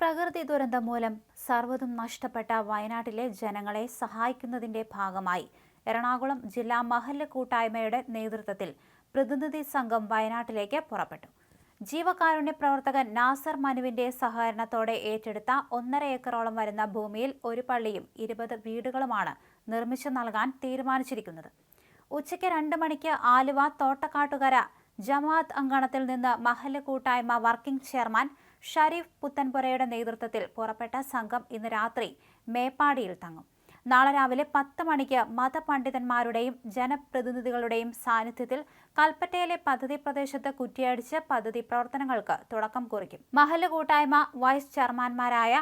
പ്രകൃതി ദുരന്തം മൂലം സർവതും നഷ്ടപ്പെട്ട വയനാട്ടിലെ ജനങ്ങളെ സഹായിക്കുന്നതിന്റെ ഭാഗമായി എറണാകുളം ജില്ലാ മഹല്ല് കൂട്ടായ്മയുടെ നേതൃത്വത്തിൽ പ്രതിനിധി സംഘം വയനാട്ടിലേക്ക് പുറപ്പെട്ടു. ജീവകാരുണ്യ പ്രവർത്തകൻ നാസർ മനുവിന്റെ സഹകരണത്തോടെ ഏറ്റെടുത്ത ഒന്നര ഏക്കറോളം വരുന്ന ഭൂമിയിൽ ഒരു പള്ളിയും ഇരുപത് വീടുകളുമാണ് നിർമ്മിച്ചു നൽകാൻ തീരുമാനിച്ചിരിക്കുന്നത്. ഉച്ചയ്ക്ക് രണ്ട് മണിക്ക് ആലുവ തോട്ടക്കാട്ടുകര ജമാഅത്ത് അങ്കണത്തിൽ നിന്ന് മഹല്ല് കൂട്ടായ്മ വർക്കിംഗ് ചെയർമാൻ ഷരീഫ് പുത്തൻപുരയുടെ നേതൃത്വത്തിൽ പുറപ്പെട്ട സംഘം ഇന്ന് രാത്രി മേപ്പാടിയിൽ തങ്ങും. നാളെ രാവിലെ പത്ത് മണിക്ക് മതപണ്ഡിതന്മാരുടെയും ജനപ്രതിനിധികളുടെയും സാന്നിധ്യത്തിൽ കൽപ്പറ്റയിലെ പദ്ധതി പ്രദേശത്ത് കുറ്റിയടിച്ച് പദ്ധതി പ്രവർത്തനങ്ങൾക്ക് തുടക്കം കുറിക്കും. മഹല്ല് കൂട്ടായ്മ വൈസ് ചെയർമാൻമാരായ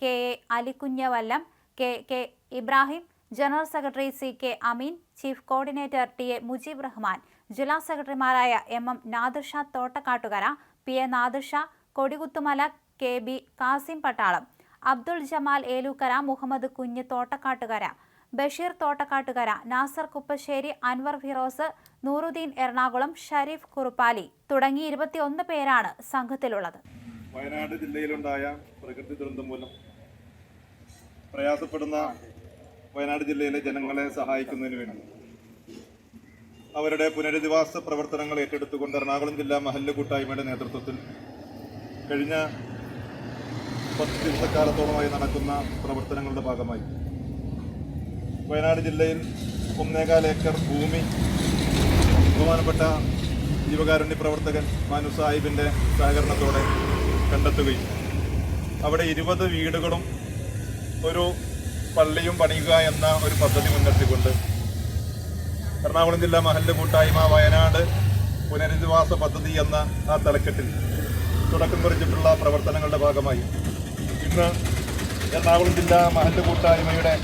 K A അലിക്കുഞ്ഞവല്ലം K K Ibrahim general secretary C K Ameen chief coordinator T A Mujeeb Rahman ജില്ലാ സെക്രട്ടറിമാരായ M M Nadirsha Thottakkattukara P A Nadirsha Kodikuthumala K B Kasim Pattalam Abdul Jamal Elookkara Muhammad കുഞ്ഞ് തോട്ടക്കാട്ടുകര ബഷീർ തോട്ടക്കാട്ടുകര നാസർ കുപ്പശ്ശേരി അൻവർ ഫിറോസ് നൂറുദ്ദീൻ എറണാകുളം ഷരീഫ് കുറുപ്പാലി തുടങ്ങി ഇരുപത്തിയൊന്ന് പേരാണ് സംഘത്തിലുള്ളത്. വയനാട് ജില്ലയിലുണ്ടായ പ്രകൃതി ദുരന്തം മൂലം പ്രയാസപ്പെടുന്ന വയനാട് ജില്ലയിലെ ജനങ്ങളെ സഹായിക്കുന്നതിന് വേണ്ടി അവരുടെ പുനരധിവാസ പ്രവർത്തനങ്ങൾ ഏറ്റെടുത്തുകൊണ്ട് എറണാകുളം ജില്ലാ മഹല്ല് കൂട്ടായ്മയുടെ നേതൃത്വത്തിൽ കഴിഞ്ഞ പത്ത് ദിവസക്കാലത്തോളമായി നടക്കുന്ന പ്രവർത്തനങ്ങളുടെ ഭാഗമായി. വയനാട് ജില്ലയിൽ ഒന്നേകാൽ ഏക്കർ ഭൂമി ബഹുമാനപ്പെട്ട ജീവകാരുണ്യ പ്രവർത്തകൻ മാനു സാഹിബിന്റെ സഹകരണത്തോടെ കണ്ടെത്തുകയും അവിടെ ഇരുപത് വീടുകളും ഒരു പള്ളിയും പണിയുക എന്ന ഒരു പദ്ധതി മുൻനിർത്തിക്കൊണ്ട് എറണാകുളം ജില്ലാ മഹല്ല് കൂട്ടായ്മ വയനാട് പുനരധിവാസ പദ്ധതി എന്ന ആ തലക്കെട്ടിൽ തുടക്കം കുറിച്ചിട്ടുള്ള പ്രവർത്തനങ്ങളുടെ ഭാഗമായി. ഇന്ന് എറണാകുളം ജില്ലാ മഹല്ല് കൂട്ടായ്മയുടെ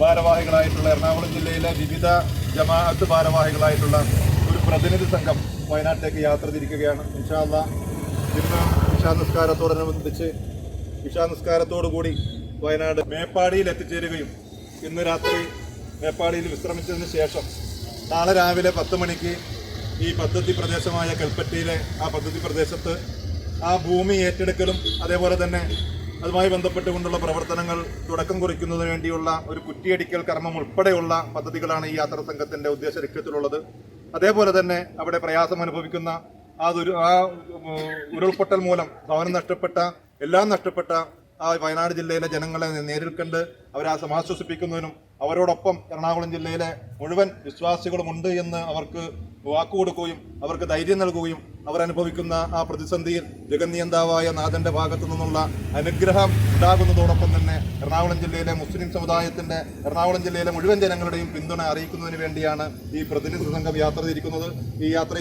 ഭാരവാഹികളായിട്ടുള്ള എറണാകുളം ജില്ലയിലെ വിവിധ ജമാഅത്ത് ഭാരവാഹികളായിട്ടുള്ള ഒരു പ്രതിനിധി സംഘം വയനാട്ടിലേക്ക് യാത്ര തിരിക്കുകയാണ്. ഇൻഷാല്ല ഇന്ന് വിഷാനുസ്കാരത്തോടനുബന്ധിച്ച് വിഷാനുസ്കാരത്തോടുകൂടി വയനാട് മേപ്പാടിയിൽ എത്തിച്ചേരുകയും ഇന്ന് രാത്രി മേപ്പാടിയിൽ വിശ്രമിച്ചതിന് ശേഷം നാളെ രാവിലെ പത്ത് മണിക്ക് ഈ പദ്ധതി പ്രദേശമായ കൽപ്പറ്റയിലെ ആ പദ്ധതി പ്രദേശത്ത് ആ ഭൂമി ഏറ്റെടുക്കലും അതേപോലെ തന്നെ അതുമായി ബന്ധപ്പെട്ടുകൊണ്ടുള്ള പ്രവർത്തനങ്ങൾ തുടക്കം കുറിക്കുന്നതിന് വേണ്ടിയുള്ള ഒരു കുറ്റിയടിക്കൽ കർമ്മം ഉൾപ്പെടെയുള്ള പദ്ധതികളാണ് ഈ യാത്രാ സംഘത്തിന്റെ ഉദ്ദേശ ലക്ഷ്യത്തിലുള്ളത്. അതേപോലെ തന്നെ അവിടെ പ്രയാസം അനുഭവിക്കുന്ന ആ ദുരു ആ ഉരുൾപൊട്ടൽ മൂലം ഭവനം നഷ്ടപ്പെട്ട എല്ലാം നഷ്ടപ്പെട്ട ആ വയനാട് ജില്ലയിലെ ജനങ്ങളെ നേരിൽ കണ്ട് അവരെ സമാശ്വസിപ്പിക്കുന്നതിനും അവരോടൊപ്പം എറണാകുളം ജില്ലയിലെ മുഴുവൻ വിശ്വാസികളുമുണ്ട് എന്ന് അവർക്ക് വാക്കുകൊടുക്കുകയും അവർക്ക് ധൈര്യം നൽകുകയും അവരനുഭവിക്കുന്ന ആ പ്രതിസന്ധിയിൽ ജഗന്നിയന്താവായ നാഥന്റെ ഭാഗത്തു നിന്നുള്ള അനുഗ്രഹം ഉണ്ടാകുന്നതോടൊപ്പം തന്നെ എറണാകുളം ജില്ലയിലെ മുസ്ലിം സമുദായത്തിന്റെ എറണാകുളം ജില്ലയിലെ മുഴുവൻ ജനങ്ങളുടെയും പിന്തുണ അറിയിക്കുന്നതിന് വേണ്ടിയാണ് ഈ പ്രതിനിധി സംഘം യാത്ര തിരിക്കുന്നത് ഈ യാത്രയിൽ